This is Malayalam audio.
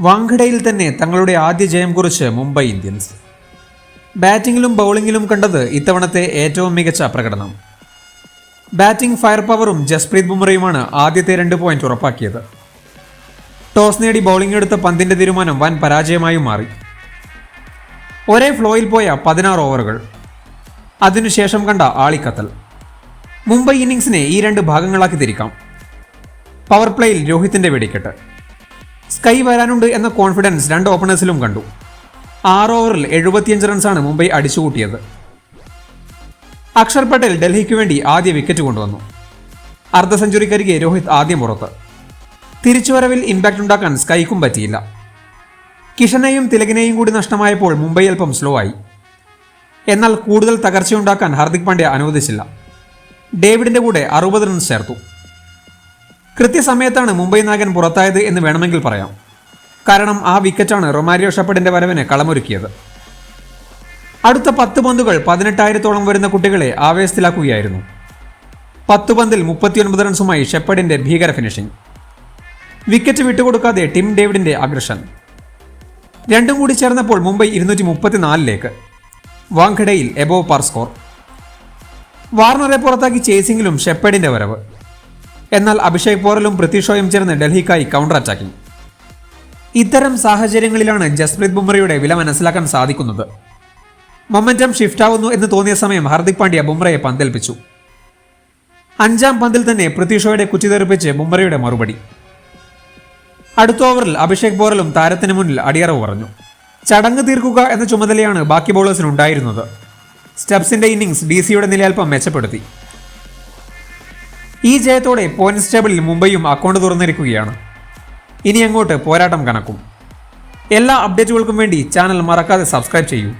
വാങ്കഡയിൽ തന്നെ തങ്ങളുടെ ആദ്യ ജയം കുറിച്ച് മുംബൈ ഇന്ത്യൻസ്. ബാറ്റിംഗിലും ബൗളിങ്ങിലും കണ്ടത് ഇത്തവണത്തെ ഏറ്റവും മികച്ച പ്രകടനം. ബാറ്റിംഗ് ഫയർ പവറും ജസ്പ്രീത് ബുംറയുമാണ് ആദ്യത്തെ രണ്ട് പോയിന്റ് ഉറപ്പാക്കിയത്. ടോസ് നേടി ബൗളിംഗ് എടുത്ത പന്തിന്റെ തീരുമാനം വൻ പരാജയമായും മാറി. ഒരേ ഫ്ലോയിൽ പോയ പതിനാറ് ഓവറുകൾ. അതിനുശേഷം കണ്ട ആളിക്കത്തൽ. മുംബൈ ഇന്നിംഗ്സിനെ ഈ രണ്ട് ഭാഗങ്ങളാക്കി തിരിക്കാം. പവർ പ്ലേയിൽ രോഹിത്തിന്റെ വെടിക്കെട്ട്. സ്കൈ വരാനുണ്ട് എന്ന കോൺഫിഡൻസ് രണ്ട് ഓപ്പണേഴ്സിലും കണ്ടു. ആറ് ഓവറിൽ എഴുപത്തിയഞ്ച് റൺസാണ് മുംബൈ അടിച്ചുകൂട്ടിയത്. അക്ഷർ പട്ടേൽ ഡൽഹിക്ക് വേണ്ടി ആദ്യ വിക്കറ്റ് കൊണ്ടുവന്നു. അർദ്ധ സെഞ്ചുറിക്കരികെ രോഹിത് ആദ്യം പുറത്ത്. തിരിച്ചുവരവിൽ ഇമ്പാക്റ്റ് ഉണ്ടാക്കാൻ സ്കൈക്കും പറ്റിയില്ല. കിഷനെയും തിലകിനെയും കൂടി നഷ്ടമായപ്പോൾ മുംബൈ അല്പം സ്ലോ ആയി. എന്നാൽ കൂടുതൽ തകർച്ചയുണ്ടാക്കാൻ ഹാർദിക് പാണ്ഡ്യ അനുവദിച്ചില്ല. ഡേവിഡിന്റെ കൂടെ അറുപത് റൺസ് ചേർത്തു. കൃത്യസമയത്താണ് മുംബൈ നായകൻ പുറത്തായത് എന്ന് വേണമെങ്കിൽ പറയാം. കാരണം ആ വിക്കറ്റാണ് റൊമാരിയോ ഷപ്പഡിന്റെ വരവിന് കളമൊരുക്കിയത്. അടുത്ത പത്ത് പന്തുകൾ പതിനെട്ടായിരത്തോളം വരുന്ന കുട്ടികളെ ആവേശത്തിലാക്കുകയായിരുന്നു. പത്ത് പന്തിൽ മുപ്പത്തിയൊൻപത് റൺസുമായി ഷെപ്പഡിന്റെ ഭീകര ഫിനിഷിംഗ്. വിക്കറ്റ് വിട്ടുകൊടുക്കാതെ ടിം ഡേവിഡിന്റെ അഗ്രഷൻ. രണ്ടും കൂടി ചേർന്നപ്പോൾ മുംബൈ ഇരുന്നൂറ്റി മുപ്പത്തിനാലിലേക്ക് വാങ്കഡയിൽ എബോവ് പാർ സ്കോർ. വാർണറെ പുറത്താക്കി ചേസിംഗിലും ഷെപ്പഡിന്റെ വരവ്. എന്നാൽ അഭിഷേക് പോറലും പൃഥ്വി ഷോയും ചേർന്ന് ഡൽഹിക്കായി കൗണ്ടർ അറ്റാക്കിംഗ് ഇത്തരം സാഹചര്യങ്ങളിലാണ് ജസ്പ്രീത് ബുംറയുടെ വില മനസ്സിലാക്കാൻ സാധിക്കുന്നത്. മൊമെന്റം ഷിഫ്റ്റ് ആവുന്നു എന്ന് തോന്നിയ സമയം ഹാർദിക് പാണ്ഡ്യ ബുംറയെ പന്തേൽപ്പിച്ചു. അഞ്ചാം പന്തിൽ തന്നെ പൃഥ്വി ഷോയുടെ കുറ്റിതെറിപ്പിച്ച് ബുംറയുടെ മറുപടി. അടുത്ത ഓവറിൽ അഭിഷേക് ബോറലും താരത്തിന് മുന്നിൽ അടിയറവ് പറഞ്ഞു. ചടങ്ങ് തീർക്കുക എന്ന ചുമതലയാണ് ബാക്കി ബോളേഴ്സിനുണ്ടായിരുന്നത് സ്റ്റെപ്സിന്റെ ഇന്നിംഗ്സ് ഡി സിയുടെ നില അല്പം മെച്ചപ്പെടുത്തി. ഈ ജയത്തോടെ പോയിന്റ്സ് ടേബിളിൽ മുംബൈയും അക്കൗണ്ട് തുറന്നിരിക്കുകയാണ്. ഇനി അങ്ങോട്ട് പോരാട്ടം കണക്കും. എല്ലാ അപ്ഡേറ്റുകൾക്കും വേണ്ടി ചാനൽ മറക്കാതെ സബ്സ്ക്രൈബ് ചെയ്യൂ.